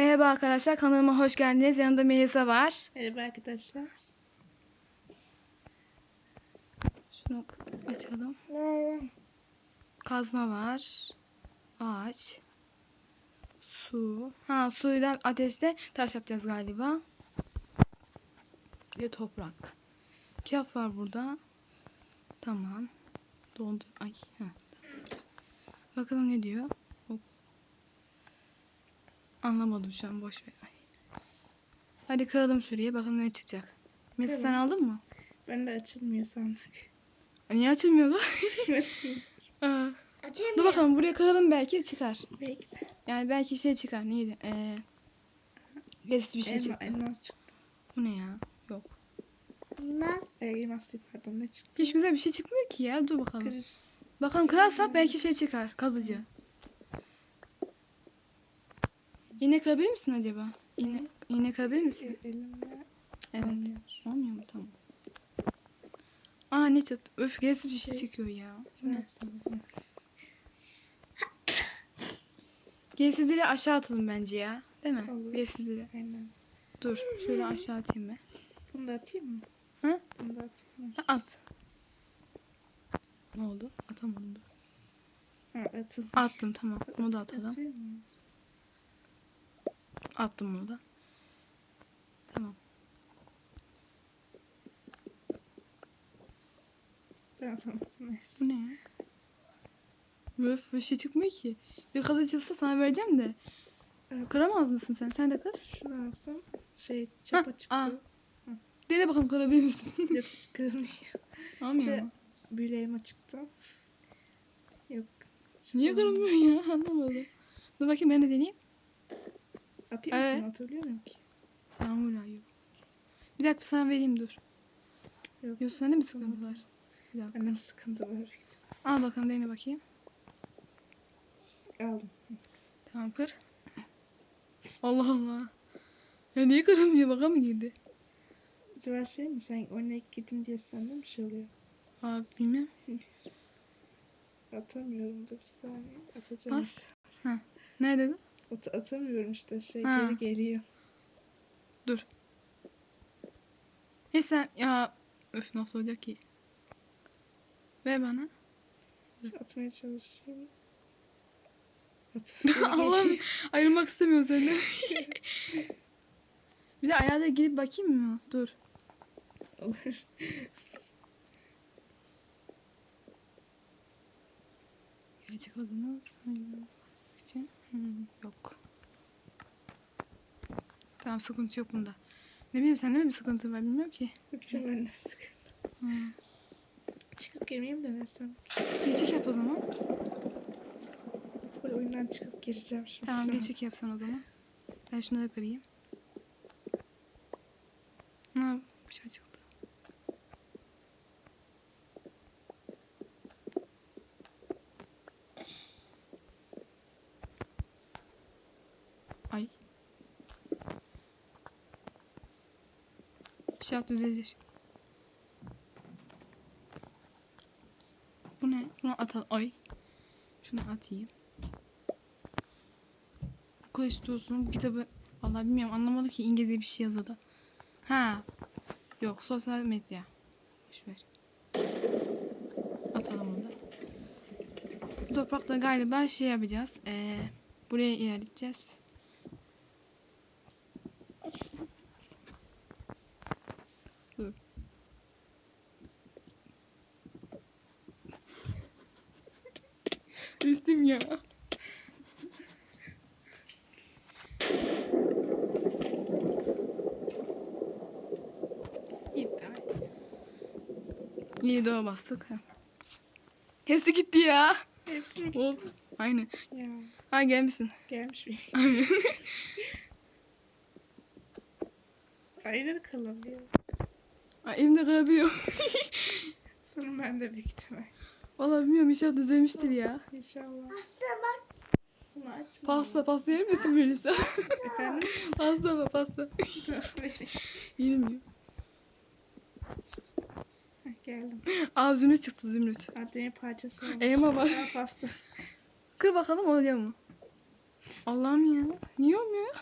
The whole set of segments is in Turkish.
Merhaba arkadaşlar kanalıma hoş geldiniz. Yanımda Melisa var. Merhaba arkadaşlar. Şunu açalım. Kazma var. Ağaç. Su. Ha suyla ateşte taş yapacağız galiba. Bir de toprak. Kitap var burada. Tamam. Dondu. Ay. Ha. Bakalım ne diyor. Anlamadım şu an. Boş ver. Ay. Hadi kıralım şuraya. Bakalım ne çıkacak. Mesut sen aldın mı? Ben de açılmıyor sandık. Ay, Niye açılmıyor lan? Aa. Dur bakalım buraya kıralım belki çıkar. Belki de. Yani belki şey çıkar. Neydi? Ee, leziz bir şey Elma, çıktı. elmas çıktı. Bu ne ya? Yok. Elmas. E, elmas değil pardon ne çıktı? Hiç güzel bir şey çıkmıyor ki ya. Dur bakalım. Kriz. Bakalım kırarsak belki şey çıkar. Kazıcı. İğne kırabilir misin acaba? İğne, iğne kırabilir misin? Elimle Evet. olmuyor. Olmuyor mu? Tamam. Aa ne çıktı? Öf leziz bir şey Şey- çıkıyor ya. Gelsizleri aşağı atalım bence ya. Değil mi? Olur. Gelsizleri. Aynen. Dur. Şöyle aşağı atayım ben. Bunu da atayım mı? Hı? Bunu da atayım mı? At. Ne oldu? Atamadım dur. Ha atıldı. Attım tamam. Bunu da atalım. Atayım mı? Attım bunu da. Tamam. Ben neyse. Bu ne ya? Öf bir şey çıkmıyor ki. Bir kazı çıksa sana vereceğim de. Evet. Kıramaz mısın sen? Sen de kır. Şunu alsam şey çapa Hah, çıktı. aa. Dene bakalım kırabilir misin? Yok kırılmıyor. Almıyor De- mu? Elma çıktı. Yok. Niye kırılmıyor ya? Anlamadım. Dur bakayım ben de deneyeyim. Atayım mı Evet. sana muyum ki? Yağmur yağıyor. Bir dakika sana vereyim dur. Yok. Yok sende mi sıkıntı var? Bir dakika. Annem sıkıntı var. Al bakalım dene bakayım. Aldım. Tamam kır. Allah Allah. Ya niye kırılmıyor? Baka mı girdi? Acaba şey mi sen oynayıp gidin diye sende bir şey oluyor? Abi bilmem. Atamıyorum da bir saniye. Atacağım. Bas. Ha. Nerede bu? At atamıyorum işte şey Ha. geri geliyor. Neyse sen ya öf nasıl olacak ki? Ver bana. Atmaya çalışayım. At. geri Allah'ım geliyor. ayrılmak istemiyorum senden. bir de ayağına girip bakayım mı? Dur. Olur. Gerçek adını için hmm, yok. Tamam sıkıntı yok bunda. Ne bileyim sende mi bir sıkıntı var bilmiyorum ki. Yok canım ben de sıkıntı. Hmm. Çıkıp girmeyeyim de nesem. Geçik yap o zaman. Full oyundan çıkıp gireceğim şimdi. Tamam geçik yapsan o zaman. Ben şunları kırayım. Ne bir şey çıktı. Ay. Şey yaptı düzelir. Bu ne? Bunu atalım. Ay. Şunu atayım. Kılıç Dursun bu kitabı vallahi bilmiyorum anlamadım ki İngilizce bir şey yazıda. Ha. Yok sosyal medya. Boş ver. Atalım onu da. Bu toprakta galiba şey yapacağız. Ee, buraya ilerleyeceğiz. Dur. Düştüm ya. İptal. İyi doğa bastık. Ha. Hepsi gitti ya. Hepsi mi? Oldu. Aynen. Ya Ha gelmişsin. gelmiş bir. Aynen. Ayrı kalabiliyor. Ay, elimde kırabiliyor. Sorun bende büyük ihtimal. Valla bilmiyorum inşallah düzelmiştir ya. İnşallah. Pasta bak. Pasta pasta yer misin Melisa? Efendim? pasta mı pasta? Bilmiyorum. Geldim. Abi zümrüt çıktı zümrüt. Adliye parçası olmuş. Elma var. Pasta. Kır bakalım oluyor mu? Allah'ım ya. Niye olmuyor?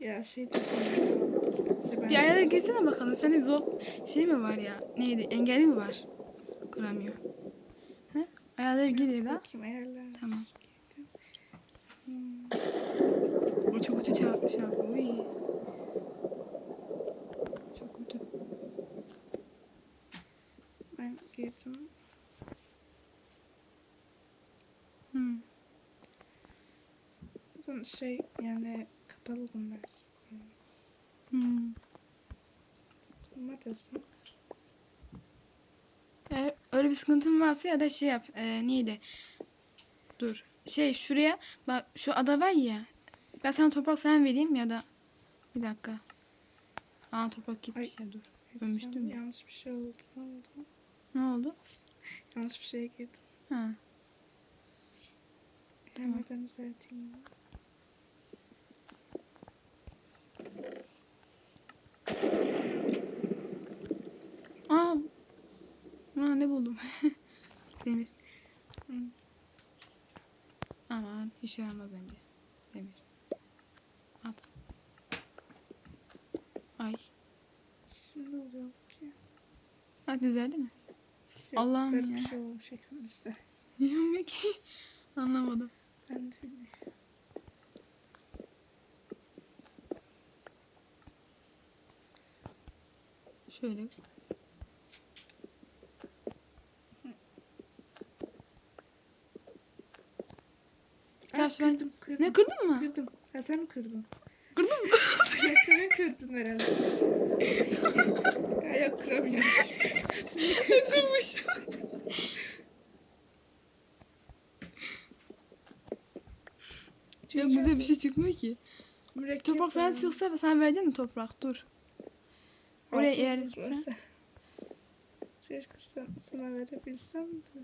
ya şey de sanırım. İşte ben Bir ayara girsene bakalım. Sende blok şey mi var ya? Neydi? Engelli mi var? Kuramıyor. He? Ayarlara bir gir ya da. bakayım ayarlar. Tamam. Hmm. O çok kötü çarpmış abi. Uy. Çok kötü. Ben girdim. Hmm. Zaten şey yani kapalı bunlar sistem. Hmm. Desem. Eğer öyle bir sıkıntın varsa ya da şey yap. E, neydi? Dur. Şey şuraya bak şu ada var ya. Ben sana toprak falan vereyim ya da bir dakika. Aa toprak gitmiş ya dur. Ölmüştüm Ölmüştüm ya. Yanlış bir şey oldu. Ne oldu? Ne oldu? Yanlış bir şeye girdim. Ha. Tamam. Hemen düzelteyim. Aa. Aa ne buldum? Demir. Aman işe yaramaz bence. Demir. At. Ay. Şimdi oluyor ki. Ha düzeldi mi? Yok, Allah'ım ya. bir şey olmuş ekranımızda. Bilmiyorum ki. Anlamadım. Ben de bilmiyorum. Şöyle. Yaş ben- kırdım, kırdım. Ne kırdın mı? Kırdım. Ha sen mi kırdın? Kırdın mı? Ya sen kırdın herhalde. ya yok kıramıyorum. Kaçırmış. Ya bize bir şey çıkmıyor ki. Mürekkep Toprak falan var. sıksa sen vereceksin mi toprak? Dur. Oraya ilerletsen. sıfırsa. Keşke sen, sana verebilsem de.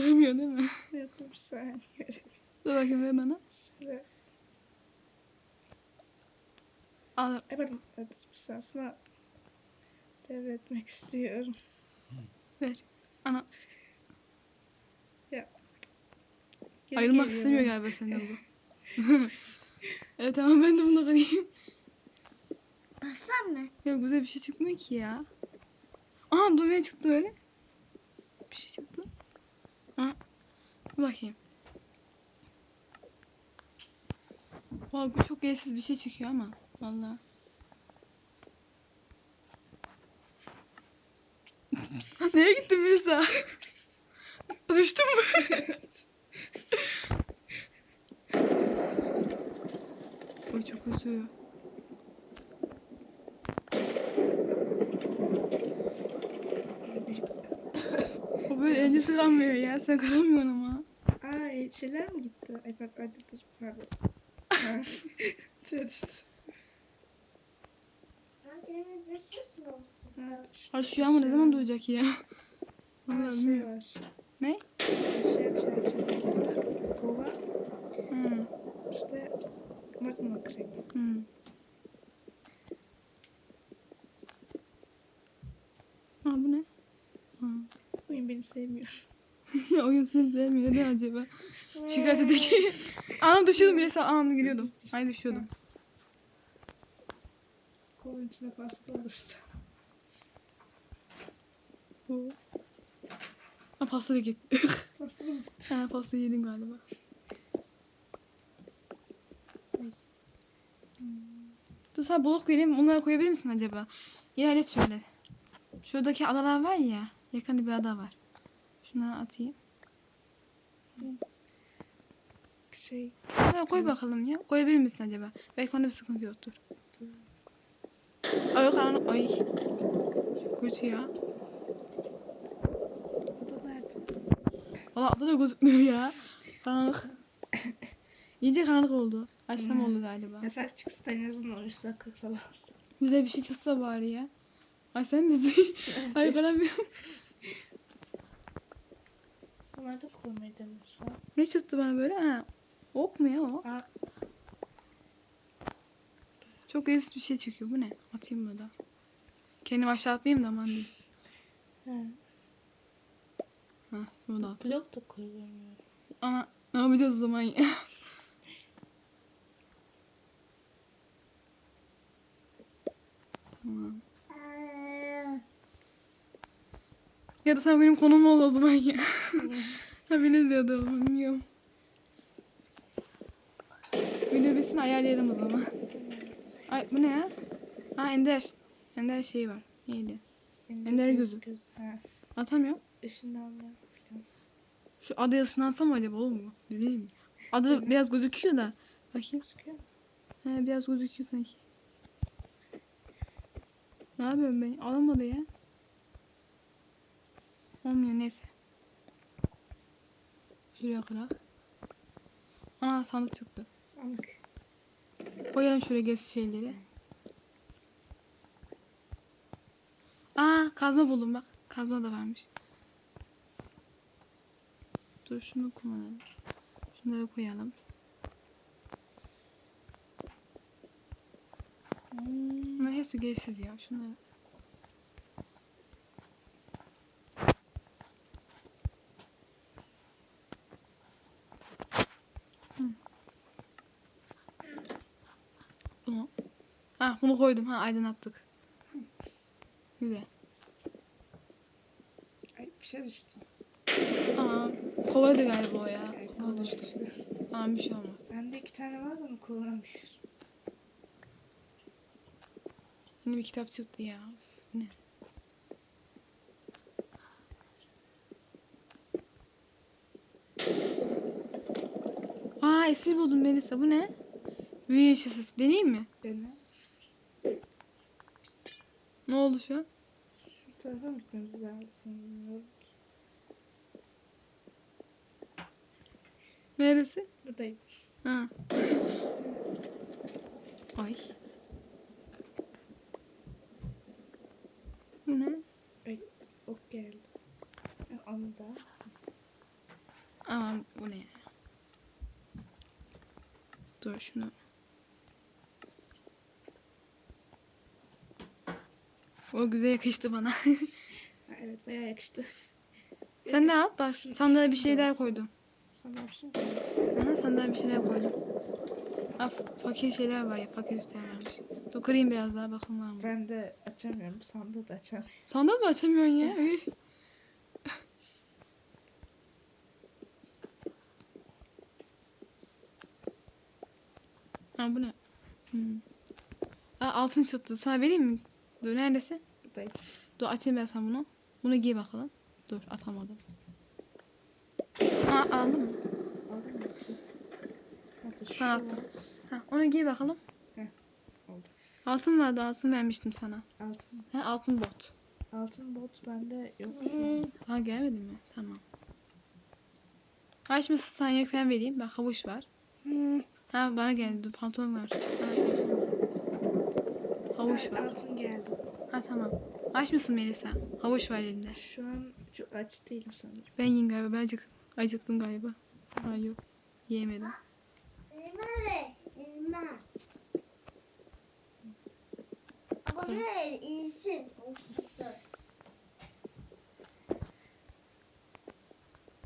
Ölmüyor değil mi? Yok bir saniye vereyim. Dur bakayım ver bana. Şöyle. Al. Evet, sana devretmek istiyorum. Ver. Ana. Geri Ayrılmak geliyorum. istemiyor galiba senden bu. evet tamam ben de bunu kırayım. Sen mi? Yok bize bir şey çıkmıyor ki ya. Aha dur ne çıktı öyle? Bir şey çıktı. Dur bakayım. Valla bu çok yersiz bir şey çıkıyor ama. Valla. Nereye gittin Mirza? Düştün mü? Oy çok kötü. O böyle elini sıkamıyor ya. Sen kıramıyorsun ama. Ay şeyler mi gitti? Ay bak hadi dur pardon. Düştü. Ay şu yağmur ne zaman duracak ya? Vallahi şey var. Ne? Eşya çerçevesi, kova, Hmm. işte magma kremi. Hmm. Aa bu ne? Ha. Oyun beni sevmiyor. oyun seni sevmiyor. Neden acaba? Şikayet edeki. Anam düşüyordum bile sağ anında giriyordum. Ay düşüyordum. Kovanın içine pasta olursa. Bu. Ha pasta da gitti. Pasta mı? ha pasta yedim galiba. Dur sana blok vereyim. Onları koyabilir misin acaba? İlerlet şöyle. Şuradaki adalar var ya. Yakında bir ada var. Şunları atayım. Şey, Bunları koy bakalım ya. Koyabilir misin acaba? Belki onda bir sıkıntı yoktur. Ay karanlık. Ay. Kötü ya. o da nerede? Valla adı da gözükmüyor ya. Karanlık. İyice karanlık oldu. Hmm. oldu galiba. Yasak çıksa en azından oruçta kırsa. Bize bir şey çıksa bari ya. Ay sen bizi. Ay karanlık. kamerada kurmayı demişsin. Ne çıktı bana böyle? Ha. Ok mu ya o? Ha. Çok eziz bir şey çekiyor. Bu ne? Atayım mı da? Kendimi aşağı atmayayım da aman diyeyim. He. Ha, bunu da at. Blok da koyuyorum. Ana ne yapacağız o zaman ya? tamam. Ya da sen benim konum ol o zaman ya. ha beni izliyordum bilmiyorum. Video bitsin ayarlayalım o zaman. Ay bu ne ya? Ha Ender. Ender şeyi var. Neydi? Ender gözü. Göz. Ha. Atamıyorum. Işınlanma falan. Şu adaya ısınansam mı acaba olur mu? Değil mi? Adı biraz gözüküyor da. Bakayım. Gözüküyor? He biraz gözüküyor sanki. Ne yapıyorum ben? Alamadı ya. Olmuyor neyse. Şuraya kırak. Aa sandık çıktı. Sandık. Koyalım şuraya gez şeyleri. Aa kazma buldum bak. Kazma da varmış. Dur şunu kullanalım. Şunları koyalım. Bunlar hepsi gereksiz ya. Şunları. Bunu. Ha bunu koydum. Ha aydınlattık. Güzel. Ay bir şey düştü. Aa kovaydı galiba o ya. Ay, Kova düştü. düştü. Aa bir şey olmaz. Bende iki tane var onu kullanamıyorum. Yeni bir kitap çıktı ya. Ne? Aa esir buldum Melisa. Bu ne? Büyü şişesi. Deneyeyim mi? Dene. Ne oldu şu an? Şu tarafa mı gitmemiz lazım? Neresi? Buradayım. Ha. Ay. Bu ne? Ok geldi. Onu da. Aman bu ne? Dur şunu. O güzel yakıştı bana. Evet bayağı yakıştı. Sen de al bak sandığa bir şeyler koydum. Sana bir şey? Aha sandığa bir şeyler koydum. Aa, fakir şeyler var ya fakir üstler varmış. Dur kırayım biraz daha bakalım var mı? Ben de açamıyorum. Sandığı da açamıyorum. Sandığı mı açamıyorsun ya? Ha bu ne? Hmm. Aa, altın çıktı. Sana vereyim mi? Dur neredesin? Buradayım. Dur atayım ben sana bunu. Bunu giy bakalım. Dur atamadım. Ha aldın mı? Aldın mı? Sana attım. Ha, onu giy bakalım. Oldu. Altın vardı altın vermiştim sana. Altın. Ha altın bot. Altın bot bende yok an. Ha gelmedi mi? Tamam. Kaç mısın sen yok ben vereyim. Bak havuç var. Hmm. Ha bana geldi. Dur pantolon var. Ha. Havuç Ha, var. Altın geldi. Ha tamam. Aç mısın Melisa? Havuç var elinde. Şu an çok aç değilim sanırım. Ben yiyeyim galiba. Ben acık, acıktım galiba. Ha yok. Yiyemedim. Elma ver. Elma. Bana. İyisin.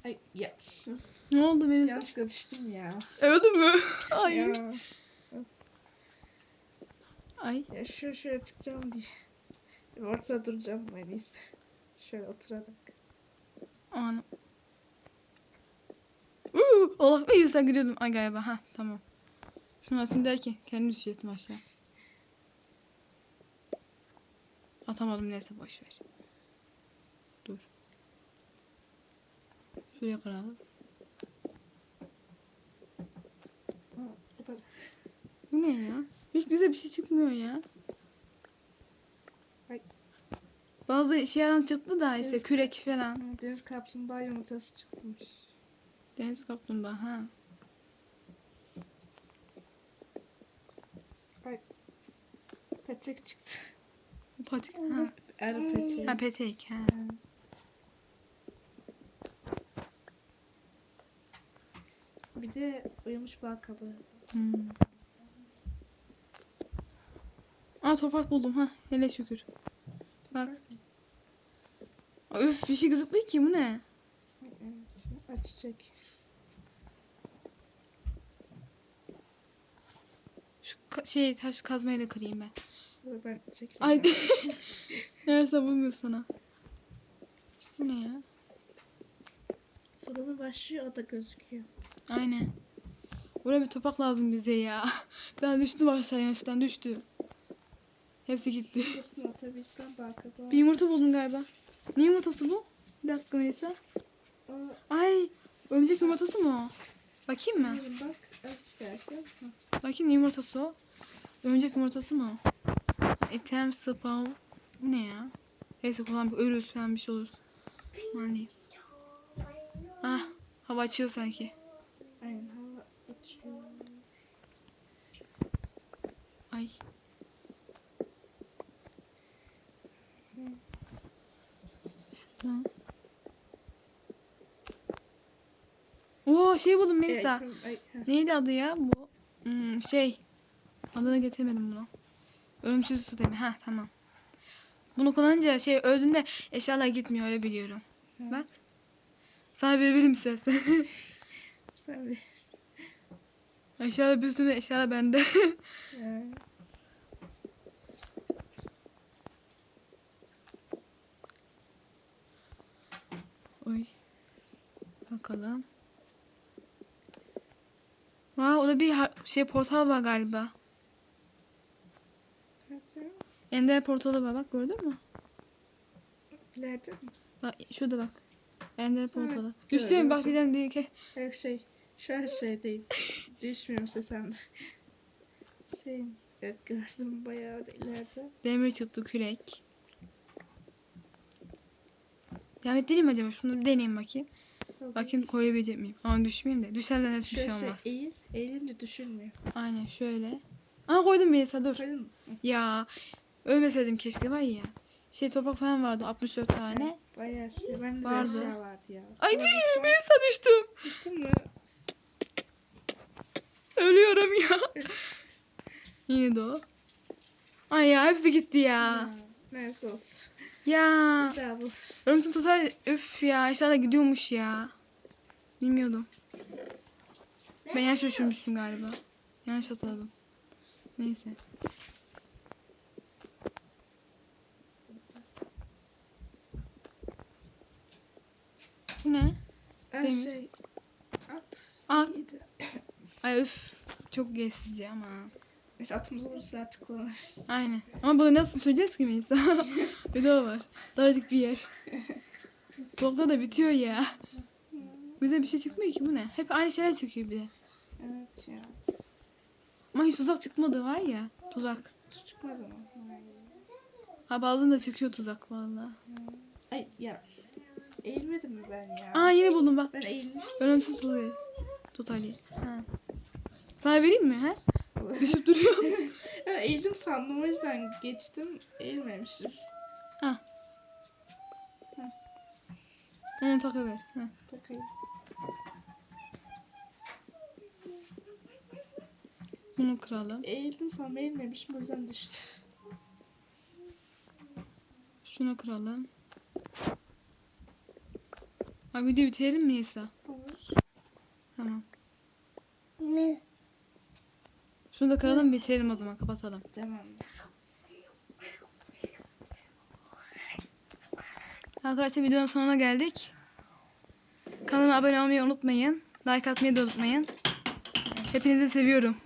Ay ya. Ne oldu Melisa? Yanlışlıkla düştüm ya. Öldü mü? Hayır. Ya. Ay. Ya şöyle şöyle çıkacağım diye. Ortada duracağım en iyisi. Şöyle oturarak. Anam. Uuu, Allah be yüzden gidiyordum. Ay galiba. Ha tamam. Şunu atayım derken kendim düşecektim aşağı. Atamadım neyse boş ver. Dur. Şuraya kıralım. Bu ne ya? Güzel bir şey çıkmıyor ya. Bazı işe yaran çıktı da işte Evet. kürek falan. Deniz kaplumbağa yumurtası çıkmış. Deniz kaplumbağa ha. Petek çıktı. Patik ha. Arı peteği. Ha petek ha. Ha. Bir de uyumuş bal kabağı. Hmm. Aa toprak buldum ha. Hele şükür. Bak. Öf bir şey gözükmüyor ki bu ne? Evet. Açacak. Şu ka- şey taş kazmayla kırayım ben. Ben çekeyim. Ay Neyse bulmuyor sana. Bu ne ya? Salonu başlıyor o da gözüküyor. Aynen. Buraya bir topak lazım bize ya. Ben düştüm aşağı yanlıştan düştü. Hepsi gitti. Kesin atabilsem balkada. Bir yumurta buldum galiba. Ne yumurtası bu? Bir dakika Melisa. Ay örümcek yumurtası mı o? Bakayım mı? sanırım bak al istersen. Hı. Bakayım ne yumurtası o? Örümcek yumurtası mı o? Etem spawn. Bu ne ya? Neyse kullan bir ölürüz falan bir şey olur. Aman değil. Ah hava açıyor sanki. Aynen hava açıyor. Ay. Oo şey buldum Melisa. Heh. Neydi adı ya bu? Hmm, şey. Adını getirmedim bunu. Ölümsüz su demi. Ha tamam. Bunu kullanınca şey öldüğünde eşyalar gitmiyor öyle biliyorum. Hı. Bak. Sana verebilirim istersen. Sen bir. eşyalar bir üstünde eşyalar bende. Ee, Oy. Bakalım. Aa orada bir şey portal var galiba. Nerede? Ender portalı var bak gördün mü? Mi? Bak şurada bak. Ender portalı. Hüseyin bak diyeceğim diye ki. Yok şey. Şu an şeydeyim. Düşmüyorum sesemde. Şey. Evet gördüm bayağı da ileride. Demir çıktı kürek. Devam mi acaba? Şunu bir deneyeyim bakayım. Bakayım koyabilecek miyim? Ama düşmeyeyim de. Düşerden de hiçbir Şöyle şey olmaz. eğil. Eğilince düşülmüyor. Aynen şöyle. Aa koydum Melisa dur. Koydun mu? Ya ölmeseydim keşke var ya. Şey toprak falan vardı 64 tane. Bayağı şey. Bende de Vardı. eşya vardı ya. Ay Sonra baksam- Melisa düştüm. Düştün mü? Ölüyorum ya. Yine de o. Ay ya hepsi gitti ya. Ya, Neyse olsun. Ya. Örümcek total üf ya aşağıda gidiyormuş ya. Bilmiyordum. Ben yanlış düşürmüşüm galiba. Yanlış hatırladım. Neyse. Bu ne? Her Demir. şey. At. At. Ay üf. Çok geçsizce ama. Neyse atımız olursa artık kullanırız. Aynen. Ama bunu nasıl süreceğiz ki Melisa? bir de o var. Daracık bir yer. Blokta da bitiyor ya. Bize bir şey çıkmıyor ki bu ne? Hep aynı şeyler çıkıyor bir de. Evet ya. Ama hiç tuzak çıkmadı var ya. Tuzak. Çıkmaz ama. Ha bazen de çıkıyor tuzak valla. Ay ya. Eğilmedim mi ben ya? Aa yine buldum bak. Ben eğilmiştim. Ölümsüz tutuyor. Tutali. Ha. Sana vereyim mi ha? Düşüp duruyor. ben eğildim sandım o yüzden geçtim. Eğilmemişim. Onu takıver. Ha. Takayım. Bunu kıralım. Eğildim sandım eğilmemişim o yüzden düştü. Şunu kıralım. Ha videoyu bitirelim mi Yesa? Olur. Tamam. Ne? Şunu da kıralım bitirelim o zaman kapatalım. Tamam. Arkadaşlar videonun sonuna geldik. Kanalıma abone olmayı unutmayın. Like atmayı da unutmayın. Hepinizi seviyorum.